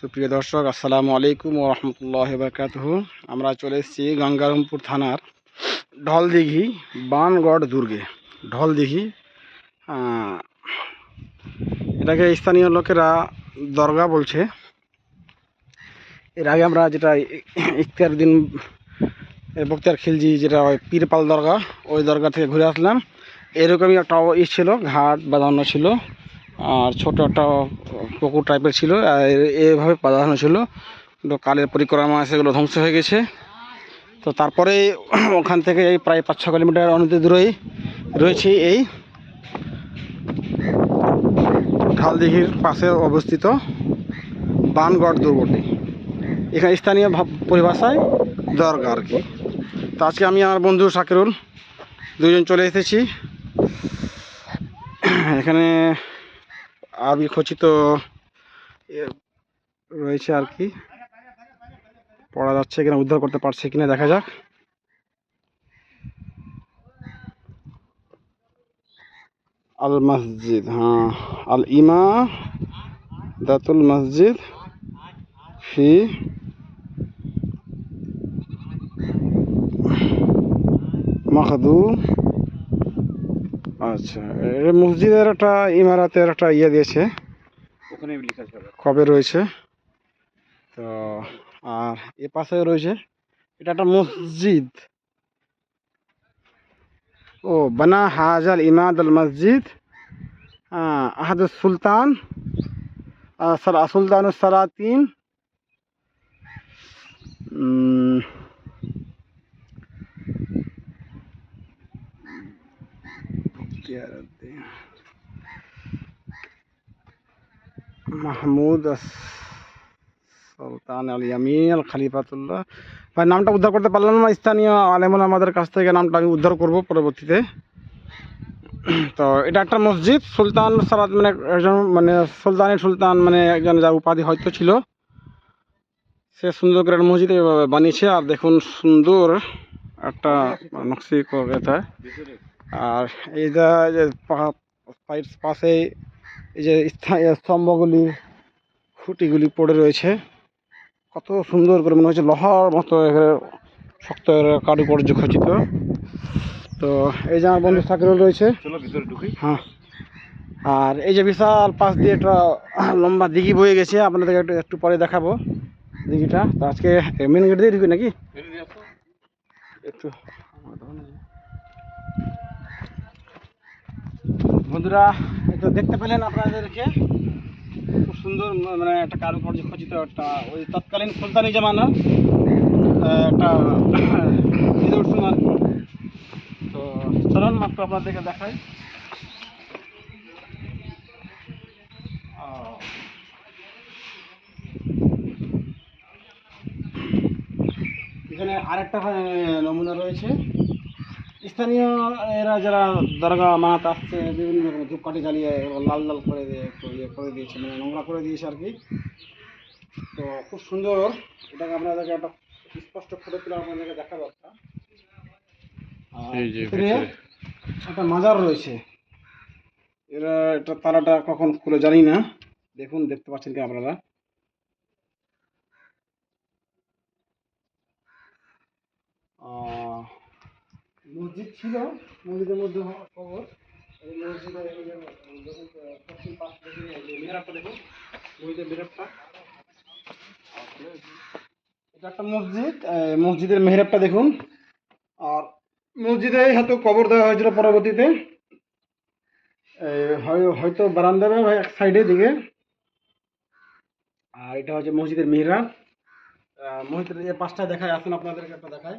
সুপ্রিয় দর্শক, আসসালামু আলাইকুম ও রহমতুল্লাহ বরকাতহ। আমরা চলে এসেছি গঙ্গারামপুর থানার ঢলদিঘি বানগড় দুর্গে। ঢলদিঘি এটাকে স্থানীয় লোকেরা দরগা বলছে। এর আগে আমরা যেটা ই- ইখতিয়ার দিন বক্তিয়ার খিলজি যেটা ওই পীরপাল দরগা, ওই দরগা থেকে ঘুরে আসলাম। এরকমই একটা ই ছিল, ঘাট বাঁধানো ছিল। আর ছোট একটা পুকুর টাইপের ছিল, আর এভাবে বাঁধানো ছিল। কিন্তু কালের পরিক্রমা সেগুলো ধ্বংস হয়ে গেছে। তো তারপরে ওখান থেকে এই প্রায় পাঁচ ছ কিলোমিটার অনেক দূরেই রয়েছে এই ঢালদিঘির পাশে অবস্থিত বানগড় দুর্গটি। এখানে স্থানীয় পরিভাষায় দরগা আর কি। তো আজকে আমি আমার বন্ধু শাকিরুল দুজন চলে এসেছি। এখানে আবি খচিত রয়েছে আর কি। পড়া যাচ্ছে কিনা, উদ্ধার করতে পারছে কিনা, দেখা যাক। আল মসজিদ হ্যাঁ আল ইমা, দাতুল মসজিদ, ফি মাহাদু আচ্ছা এটা মসজিদের একটা ইমারাতের একটা ইয়ে দিয়েছে। ওখানে লেখা কবে রয়েছে? তো আর এ পাশে রয়েছে এটা একটা মসজিদ। ও বানা হাজাল ইমাদ আল মসজিদ আহাদ সুলতান সুলতান সালাতিন। মাহমুদ সুলতান আল আল খালিফাতুল্লাহ। ভাই, নামটা উদ্ধার করতে পারলাম না, স্থানীয় আলেমুল আমাদের কাছ থেকে নামটা আমি উদ্ধার করব পরবর্তীতে। তো এটা একটা মসজিদ, সুলতান সালাত মানে একজন মানে সুলতানি সুলতান মানে একজন যার উপাধি হয়তো ছিল। সে সুন্দর করে মসজিদ বানিয়েছে, আর দেখুন সুন্দর একটা নকশি ভিতরে আর এই যে পা- পায়ের পাশে এই যে স্তম্ভগুলি খুঁটিগুলি পড়ে রয়েছে। কত সুন্দর করে মনে হচ্ছে লোহার মতো একেবারে শক্ত কারুকার্য খচিত। তো এই যে আমার বন্ধু সাকিরুল রয়েছে। হ্যাঁ। আর এই যে বিশাল পাশ দিয়ে একটা লম্বা দিঘি বয়ে গেছে আপনাদেরকে একটু একটু পরে দেখাবো দিঘিটা। তো আজকে মেন গেট দিয়ে ঢুকি নাকি? একটু বন্ধুরা এটা দেখতে পেলেন আপনাদেরকে। খুব সুন্দর মানে একটা কারুকার্য খচিত একটা ওই তৎকালীন সুলতানি জামানার একটা নিদর্শন আর কি তো চলুন মাত্র আপনাদেরকে দেখাই। এখানে আরেকটা নমুনা রয়েছে। স্থানীয় এরা যারা দরগা মাহাত আসছে বিভিন্ন রকম ধূপকাঠি জ্বালিয়ে লাল লাল করে দিয়ে একটু ইয়ে করে দিয়েছে মানে নোংরা করে দিয়েছে আর কি। তো খুব সুন্দর। এটাকে আপনাদেরকে একটা স্পষ্ট ফটো তুলে আপনাদেরকে দেখাবো একটা। একটা মাজার রয়েছে। এরা এটা তালাটা কখন খুলে জানি না। দেখুন দেখতে পাচ্ছেন কি আপনারা? আহ, মসজিদ ছিল, মসজিদের মধ্যে দেখুন, মসজিদের এটা একটা মসজিদ মসজিদের মেহরাবটা দেখুন। আর মসজিদে হয়তো কবর দেওয়া হয়েছিল পরবর্তীতে। হয়তো বারান্দা বা এক সাইডে দিকে। আর এটা হচ্ছে মসজিদের মেহরাব। মসজিদের যে পাঁচটা দেখায়, আসুন আপনাদেরকে একটা দেখায়।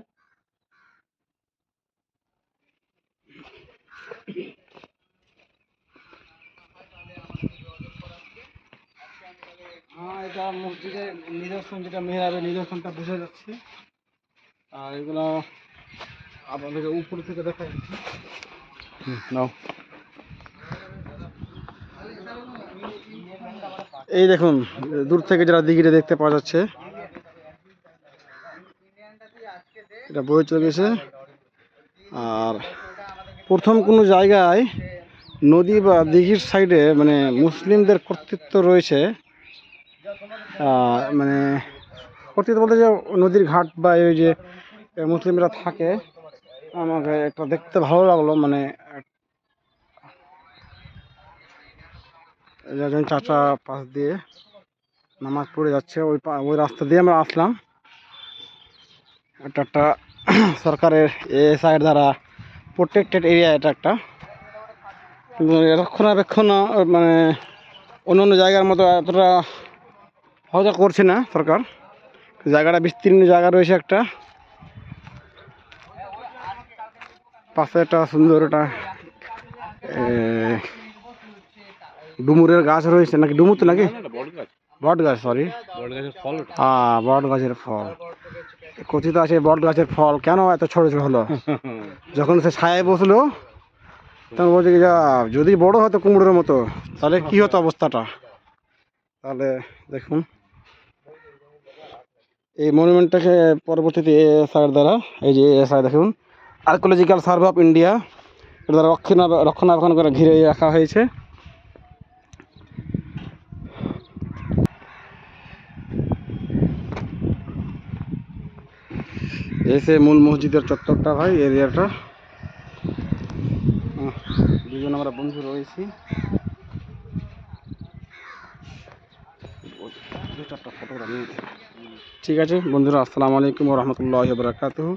হ্যাঁ এটা মসজিদের নিদর্শন, যেটা মেহরাবের নিদর্শনটা বোঝা যাচ্ছে। আর এগুলো আপনাদেরকে উপর থেকে দেখা যাচ্ছে। নাও। এই দেখুন, দূর থেকে যারা দিঘিটা দেখতে পাওয়া যাচ্ছে, এটা বয়ে চলে গেছে। আর প্রথম কোনো জায়গায় নদী বা দিঘির সাইডে মানে মুসলিমদের কর্তৃত্ব রয়েছে মানে কথা বলতে যে নদীর ঘাট বা এই যে মুসলিমরা থাকে, আমাকে একটা দেখতে ভালো লাগল মানে একজন চাচা পাশ দিয়ে নামাজ পড়ে যাচ্ছে, ওই ওই রাস্তা দিয়ে আমরা আসলাম। এটা একটা সরকারের এএসআইয়ের দ্বারা প্রোটেক্টেড এরিয়া এটা একটা। রক্ষণাবেক্ষণ মানে অন্য অন্য জায়গার মতো এতটা হয়তো করছে না সরকার। জায়গাটা বিস্তীর্ণ জায়গা রয়েছে একটা। পাশে একটা সুন্দর একটা ডুমুরের গাছ রয়েছে নাকি? ডুমুর তো নাকি? বট গাছ সরি হ্যাঁ বট গাছের ফল। কথিত আছে বট গাছের ফল। কেন এত ছোট ছোট হলো? যখন সে ছায়ায় বসল, তখন বলছে যা, যদি বড় হতো কুমড়োর মতো, তাহলে কি হতো অবস্থাটা? তাহলে দেখুন। এই মনুমেন্টটাকে পরবর্তীতে এএসআর দ্বারা, এই যে এএসআই দেখুন আর্কোলজিক্যাল সার্ভে অফ ইন্ডিয়া এর দ্বারা রক্ষণা, রক্ষণাবেক্ষণ করে ঘিরে রাখা হয়েছে। এসে মূল মসজিদের চত্বরটা ভাই, এরিয়াটা। দুজন আমরা বন্ধু রয়েছি। ফটোগ্রাফ ঠিক আছে? বন্ধুরা আসসালামু আলাইকুম রহমতুল্লাহ বরাকাতুহ।